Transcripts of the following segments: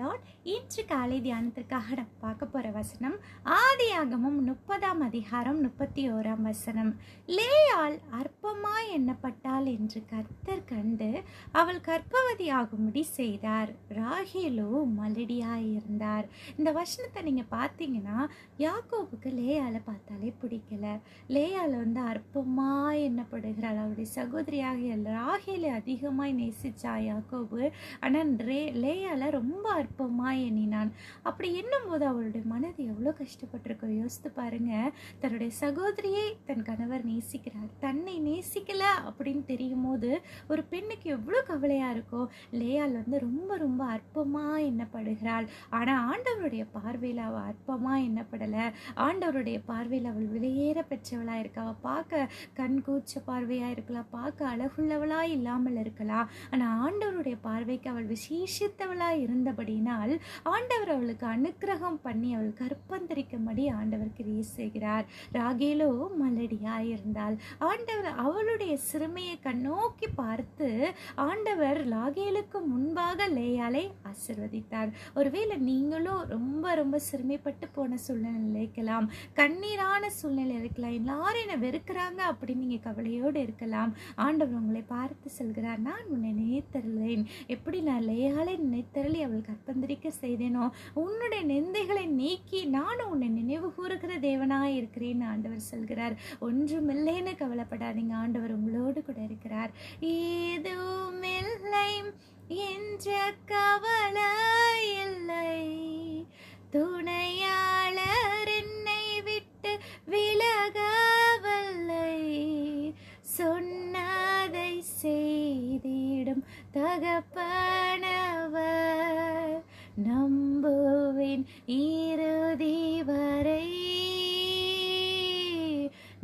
Lord இன்று காலை தியானத்திற்காக நம்ம பார்க்க போகிற வசனம் ஆதியாகமும் முப்பதாம் அதிகாரம் முப்பத்தி ஓராம் வசனம். லேயால் அற்பமாய் எண்ணப்பட்டாள் என்று கர்த்தர் கண்டு அவள் கற்பவதியாகும்படி செய்தார். ராகேலோ மலடியாய் இருந்தார். இந்த வசனத்தை நீங்கள் பார்த்தீங்கன்னா யாக்கோவுக்கு லேயாளை பார்த்தாலே பிடிக்கல. லேயால் வந்து அற்பமாய் எண்ணப்படுகிறாள். அவருடைய சகோதரியாக ராகேலை அதிகமாய் நேசிச்சா யாக்கோபு. ஆனால் ரே லேயால ரொம்ப அற்பமாய் எண்ணினான். அப்படி எண்ணும்போது அவளுடைய மனது எவ்வளோ கஷ்டப்பட்டிருக்கோ யோசித்து பாருங்க. தன்னுடைய சகோதரியை தன் கணவர் நேசிக்கிறார். தன்னை நேசிக்கல அப்படின்னு தெரியும் போது ஒரு பெண்ணுக்கு எவ்வளோ கவலையாக இருக்கோ லேயால் வந்து ரொம்ப ரொம்ப அற்பமாக எண்ணப்படுகிறாள். ஆனால் ஆண்டவருடைய பார்வையில் அவள் அற்பமாக எண்ணப்படலை. ஆண்டவருடைய பார்வையில் அவள் வெளியேற பெற்றவளாக இருக்கா. அவள் பார்க்க கண் கூச்ச பார்வையாக இருக்கலாம். பார்க்க அழகுள்ளவளாக இல்லாமல் இருக்கலாம். ஆனால் ஆண்டவருடைய பார்வைக்கு அவள் விசேஷித்தவளாய் அப்படின்னால் ஆண்டவர் அவளுக்கு அனுக்கிரகம் பண்ணி அவள் கற்பந்தரிக்கும்படி ஆண்டவர் கிரியை செய்கிறார் ராகேலோ மலடியாய் இருந்தாள். ஆண்டவர் அவளுடைய சிறுமையை கண்ணோக்கி பார்த்து ஆண்டவர் ராகேலுக்கு முன்பாக லேயாலை ஆசிர்வதித்தார். ஒருவேளை நீங்களும் ரொம்ப ரொம்ப சிறுமைப்பட்டு போன சூழ்நிலை இருக்கலாம். கண்ணீரான சூழ்நிலை இருக்கலாம். எல்லாரும் என்னை வெறுக்கிறாங்க அப்படின்னு நீங்கள் கவலையோடு இருக்கலாம். ஆண்டவர் உங்களை பார்த்து செல்கிறார். நான் உன்னை நினைத்தருளேன். எப்படி நான் லேயாலை நினைத்தருளி அவள் கற்பந்திரிக்க செய்தேனோ உன்னுடைய நிந்தைகளை நீக்கி நானும் உன்னை நினைவு கூறுகிற தேவனாய் இருக்கிறேன் ஆண்டவர் சொல்கிறார். ஒன்றுமில்லைன்னு கவலைப்படாதீங்க. ஆண்டவர் உங்களோடு கூட இருக்கிறார். ஏதுமில்லை. என்ற கவலை இல்லை துணையாளர் என்னை விட்டு விலகவில்லை. சொன்னதை செய்திடும் தகப்பனவர் நம்புவின் இறுதி வரை.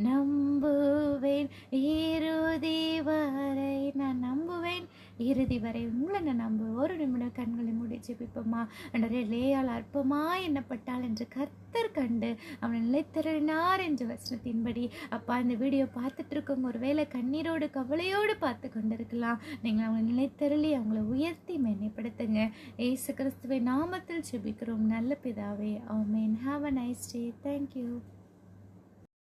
நம்புவேன் இறுதி வரை. இறுதி வரை உங்களை நான் நம்ப. ஒரு நிமிடம் கண்களை மூடி ஜெபிப்போமா? அன்றே லேயால் அற்பமா எண்ணப்பட்டால் என்று கர்த்தர் கண்டு அவனை நிலைத்திறனார் என்று வசனத்தின்படி. அப்பா இந்த வீடியோ பார்த்துட்டு இருக்கவங்க ஒருவேளை கண்ணீரோடு கவலையோடு பார்த்து கொண்டிருக்கலாம். நீங்கள் அவங்களை நிலைத்திரளி அவங்கள உயர்த்தி மேன்மைப்படுத்துங்க. ஏசு கிறிஸ்துவை நாமத்தில் ஜெபிக்கிறோம். நல்ல பிதாவே ஆமேன். Have a nice day thank you